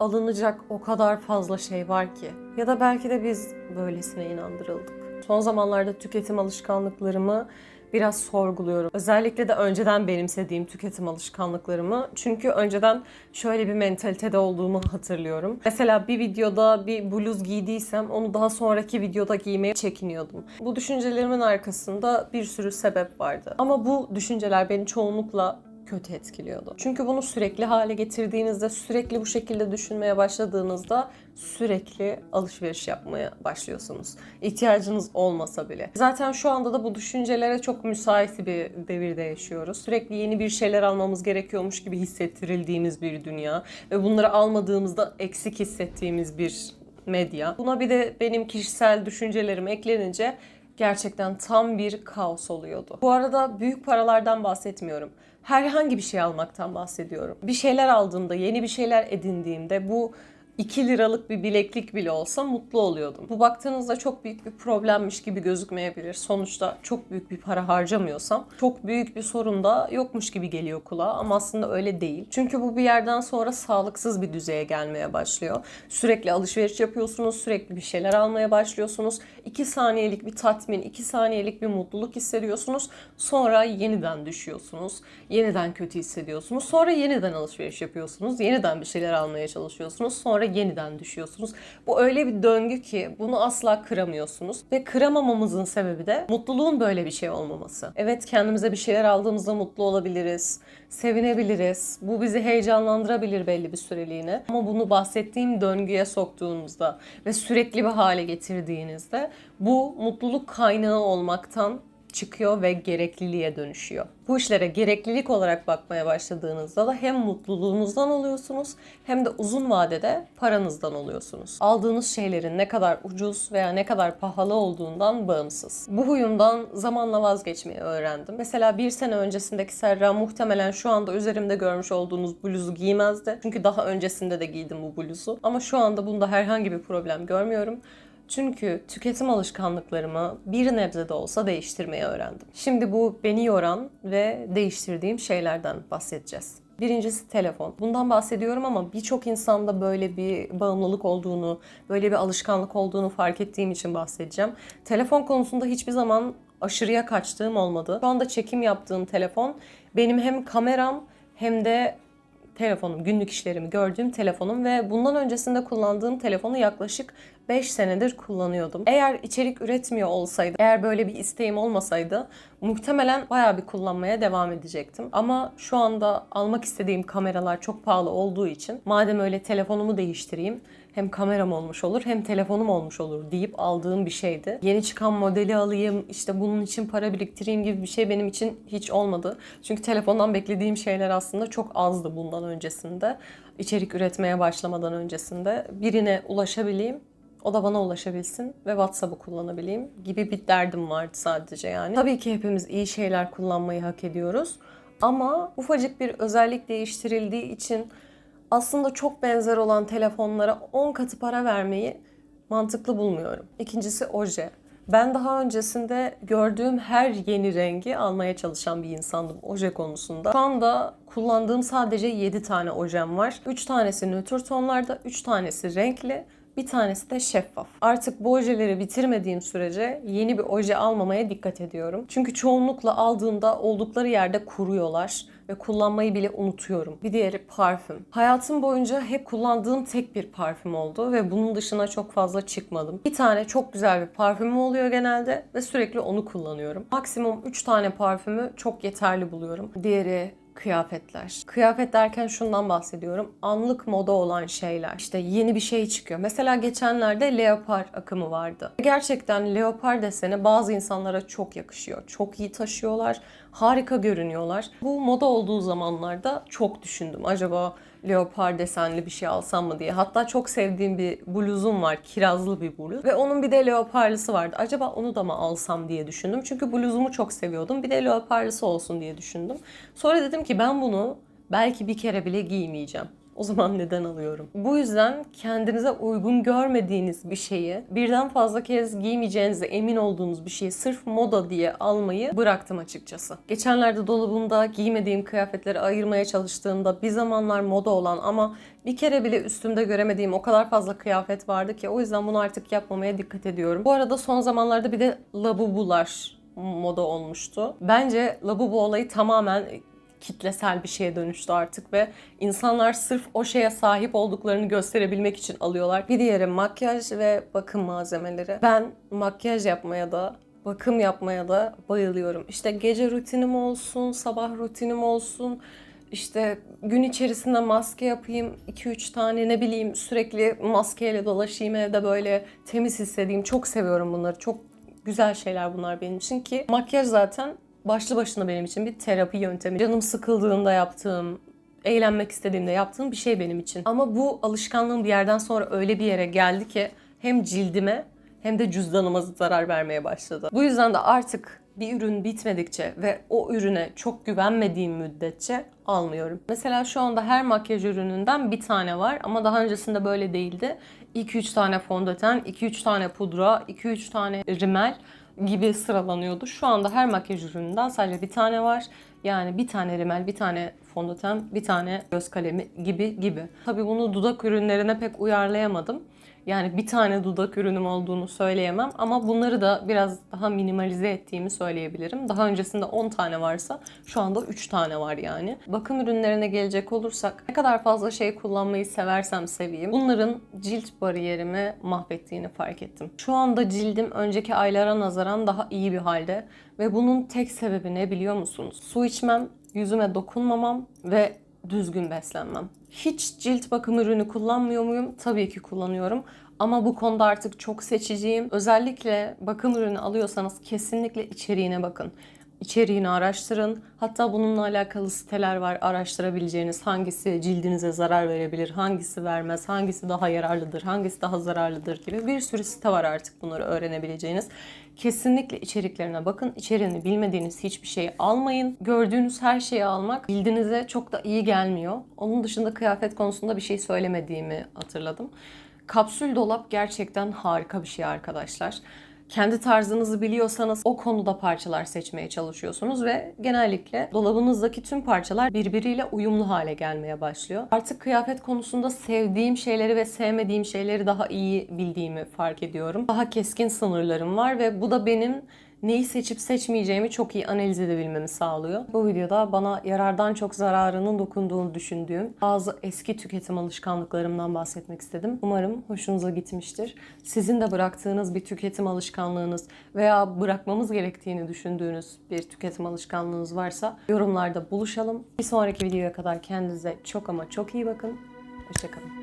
alınacak o kadar fazla şey var ki. Ya da belki de biz böylesine inandırıldık. Son zamanlarda tüketim alışkanlıklarımı biraz sorguluyorum. Özellikle de önceden benimsediğim tüketim alışkanlıklarımı. Çünkü önceden şöyle bir mentalitede olduğumu hatırlıyorum. Mesela bir videoda bir bluz giydiysem onu daha sonraki videoda giymeye çekiniyordum. Bu düşüncelerimin arkasında bir sürü sebep vardı. Ama bu düşünceler beni çoğunlukla kötü etkiliyordu. Çünkü bunu sürekli hale getirdiğinizde, sürekli bu şekilde düşünmeye başladığınızda sürekli alışveriş yapmaya başlıyorsunuz. İhtiyacınız olmasa bile. Zaten şu anda da bu düşüncelere çok müsait bir devirde yaşıyoruz. Sürekli yeni bir şeyler almamız gerekiyormuş gibi hissettirildiğimiz bir dünya ve bunları almadığımızda eksik hissettiğimiz bir medya. Buna bir de benim kişisel düşüncelerim eklenince gerçekten tam bir kaos oluyordu. Bu arada büyük paralardan bahsetmiyorum. Herhangi bir şey almaktan bahsediyorum. Bir şeyler aldığımda, yeni bir şeyler edindiğimde bu 2 liralık bir bileklik bile olsa mutlu oluyordum. Bu baktığınızda çok büyük bir problemmiş gibi gözükmeyebilir. Sonuçta çok büyük bir para harcamıyorsam çok büyük bir sorun da yokmuş gibi geliyor kulağa ama aslında öyle değil. Çünkü bu bir yerden sonra sağlıksız bir düzeye gelmeye başlıyor. Sürekli alışveriş yapıyorsunuz, sürekli bir şeyler almaya başlıyorsunuz. 2 saniyelik bir tatmin, 2 saniyelik bir mutluluk hissediyorsunuz. Sonra yeniden düşüyorsunuz. Yeniden kötü hissediyorsunuz. Sonra yeniden alışveriş yapıyorsunuz. Yeniden bir şeyler almaya çalışıyorsunuz. Sonra yeniden düşüyorsunuz. Bu öyle bir döngü ki bunu asla kıramıyorsunuz. Ve kıramamamızın sebebi de mutluluğun böyle bir şey olmaması. Evet kendimize bir şeyler aldığımızda mutlu olabiliriz. Sevinebiliriz. Bu bizi heyecanlandırabilir belli bir süreliğine. Ama bunu bahsettiğim döngüye soktuğunuzda ve sürekli bir hale getirdiğinizde bu mutluluk kaynağı olmaktan çıkıyor ve gerekliliğe dönüşüyor. Bu işlere gereklilik olarak bakmaya başladığınızda da hem mutluluğunuzdan oluyorsunuz hem de uzun vadede paranızdan oluyorsunuz. Aldığınız şeylerin ne kadar ucuz veya ne kadar pahalı olduğundan bağımsız. Bu huyumdan zamanla vazgeçmeyi öğrendim. Mesela bir sene öncesindeki Serra muhtemelen şu anda üzerimde görmüş olduğunuz bluzu giymezdi. Çünkü daha öncesinde de giydim bu bluzu. Ama şu anda bunda herhangi bir problem görmüyorum. Çünkü tüketim alışkanlıklarımı bir nebze de olsa değiştirmeyi öğrendim. Şimdi bu beni yoran ve değiştirdiğim şeylerden bahsedeceğiz. Birincisi telefon. Bundan bahsediyorum ama birçok insanda böyle bir bağımlılık olduğunu, böyle bir alışkanlık olduğunu fark ettiğim için bahsedeceğim. Telefon konusunda hiçbir zaman aşırıya kaçtığım olmadı. Şu anda çekim yaptığım telefon benim hem kameram hem de telefonum, günlük işlerimi gördüğüm telefonum ve bundan öncesinde kullandığım telefonu yaklaşık 5 senedir kullanıyordum. Eğer içerik üretmiyor olsaydı, eğer böyle bir isteğim olmasaydı muhtemelen bayağı bir kullanmaya devam edecektim. Ama şu anda almak istediğim kameralar çok pahalı olduğu için madem öyle telefonumu değiştireyim hem kameram olmuş olur hem telefonum olmuş olur deyip aldığım bir şeydi. Yeni çıkan modeli alayım, işte bunun için para biriktireyim gibi bir şey benim için hiç olmadı. Çünkü telefondan beklediğim şeyler aslında çok azdı bundan öncesinde. İçerik üretmeye başlamadan öncesinde. Birine ulaşabileyim, o da bana ulaşabilsin ve WhatsApp'ı kullanabileyim gibi bir derdim vardı sadece yani. Tabii ki hepimiz iyi şeyler kullanmayı hak ediyoruz. Ama ufacık bir özellik değiştirildiği için aslında çok benzer olan telefonlara 10 katı para vermeyi mantıklı bulmuyorum. İkincisi oje. Ben daha öncesinde gördüğüm her yeni rengi almaya çalışan bir insandım oje konusunda. Şu anda kullandığım sadece 7 tane ojem var. 3 tanesi nötr tonlarda, 3 tanesi renkli. Bir tanesi de şeffaf. Artık bu ojeleri bitirmediğim sürece yeni bir oje almamaya dikkat ediyorum. Çünkü çoğunlukla aldığımda oldukları yerde kuruyorlar ve kullanmayı bile unutuyorum. Bir diğeri parfüm. Hayatım boyunca hep kullandığım tek bir parfüm oldu ve bunun dışına çok fazla çıkmadım. Bir tane çok güzel bir parfümüm oluyor genelde ve sürekli onu kullanıyorum. Maksimum 3 tane parfümü çok yeterli buluyorum. Diğeri kıyafetler. Kıyafet derken şundan bahsediyorum. Anlık moda olan şeyler. İşte yeni bir şey çıkıyor. Mesela geçenlerde leopar akımı vardı. Gerçekten leopar deseni bazı insanlara çok yakışıyor. Çok iyi taşıyorlar. Harika görünüyorlar. Bu moda olduğu zamanlarda çok düşündüm. Acaba leopar desenli bir şey alsam mı diye. Hatta çok sevdiğim bir bluzum var. Kirazlı bir bluz. Ve onun bir de leoparlısı vardı. Acaba onu da mı alsam diye düşündüm. Çünkü bluzumu çok seviyordum. Bir de leoparlısı olsun diye düşündüm. Sonra dedim ki ben bunu belki bir kere bile giymeyeceğim. O zaman neden alıyorum? Bu yüzden kendinize uygun görmediğiniz bir şeyi, birden fazla kez giymeyeceğinize emin olduğunuz bir şeyi sırf moda diye almayı bıraktım açıkçası. Geçenlerde dolabımda giymediğim kıyafetleri ayırmaya çalıştığımda bir zamanlar moda olan ama bir kere bile üstümde göremediğim o kadar fazla kıyafet vardı ki o yüzden bunu artık yapmamaya dikkat ediyorum. Bu arada son zamanlarda bir de labubular moda olmuştu. Bence labubu olayı tamamen kitlesel bir şeye dönüştü artık ve insanlar sırf o şeye sahip olduklarını gösterebilmek için alıyorlar. Bir diğeri makyaj ve bakım malzemeleri. Ben makyaj yapmaya da bakım yapmaya da bayılıyorum. İşte gece rutinim olsun, sabah rutinim olsun, işte gün içerisinde maske yapayım 2-3 tane ne bileyim sürekli maskeyle dolaşayım evde böyle temiz hissedeyim. Çok seviyorum bunları. Çok güzel şeyler bunlar benim için ki makyaj zaten başlı başına benim için bir terapi yöntemi. Canım sıkıldığında yaptığım, eğlenmek istediğimde yaptığım bir şey benim için. Ama bu alışkanlığım bir yerden sonra öyle bir yere geldi ki hem cildime hem de cüzdanıma zarar vermeye başladı. Bu yüzden de artık bir ürün bitmedikçe ve o ürüne çok güvenmediğim müddetçe almıyorum. Mesela şu anda her makyaj ürününden bir tane var ama daha öncesinde böyle değildi. 2-3 tane fondöten, 2-3 tane pudra, 2-3 tane rimel gibi sıralanıyordu. Şu anda her makyaj ürününden sadece bir tane var. Yani bir tane rimel, bir tane fondöten, bir tane göz kalemi gibi gibi. Tabii bunu dudak ürünlerine pek uyarlayamadım. Yani bir tane dudak ürünüm olduğunu söyleyemem ama bunları da biraz daha minimalize ettiğimi söyleyebilirim. Daha öncesinde 10 tane varsa şu anda 3 tane var yani. Bakım ürünlerine gelecek olursak ne kadar fazla şey kullanmayı seversem seveyim bunların cilt bariyerimi mahvettiğini fark ettim. Şu anda cildim önceki aylara nazaran daha iyi bir halde ve bunun tek sebebi ne biliyor musunuz? Su içmem, yüzüme dokunmamam ve düzgün beslenmem. Hiç cilt bakım ürünü kullanmıyor muyum? Tabii ki kullanıyorum. Ama bu konuda artık çok seçiciyim. Özellikle bakım ürünü alıyorsanız kesinlikle içeriğine bakın. İçeriğini araştırın. Hatta bununla alakalı siteler var araştırabileceğiniz. Hangisi cildinize zarar verebilir, hangisi vermez, hangisi daha yararlıdır, hangisi daha zararlıdır gibi bir sürü site var artık bunları öğrenebileceğiniz. Kesinlikle içeriklerine bakın. İçeriğini bilmediğiniz hiçbir şeyi almayın. Gördüğünüz her şeyi almak cildinize çok da iyi gelmiyor. Onun dışında kıyafet konusunda bir şey söylemediğimi hatırladım. Kapsül dolap gerçekten harika bir şey arkadaşlar. Kendi tarzınızı biliyorsanız o konuda parçalar seçmeye çalışıyorsunuz ve genellikle dolabınızdaki tüm parçalar birbiriyle uyumlu hale gelmeye başlıyor. Artık kıyafet konusunda sevdiğim şeyleri ve sevmediğim şeyleri daha iyi bildiğimi fark ediyorum. Daha keskin sınırlarım var ve bu da benim neyi seçip seçmeyeceğimi çok iyi analiz edebilmemi sağlıyor. Bu videoda bana yarardan çok zararının dokunduğunu düşündüğüm bazı eski tüketim alışkanlıklarımdan bahsetmek istedim. Umarım hoşunuza gitmiştir. Sizin de bıraktığınız bir tüketim alışkanlığınız veya bırakmamız gerektiğini düşündüğünüz bir tüketim alışkanlığınız varsa yorumlarda buluşalım. Bir sonraki videoya kadar kendinize çok ama çok iyi bakın. Hoşçakalın.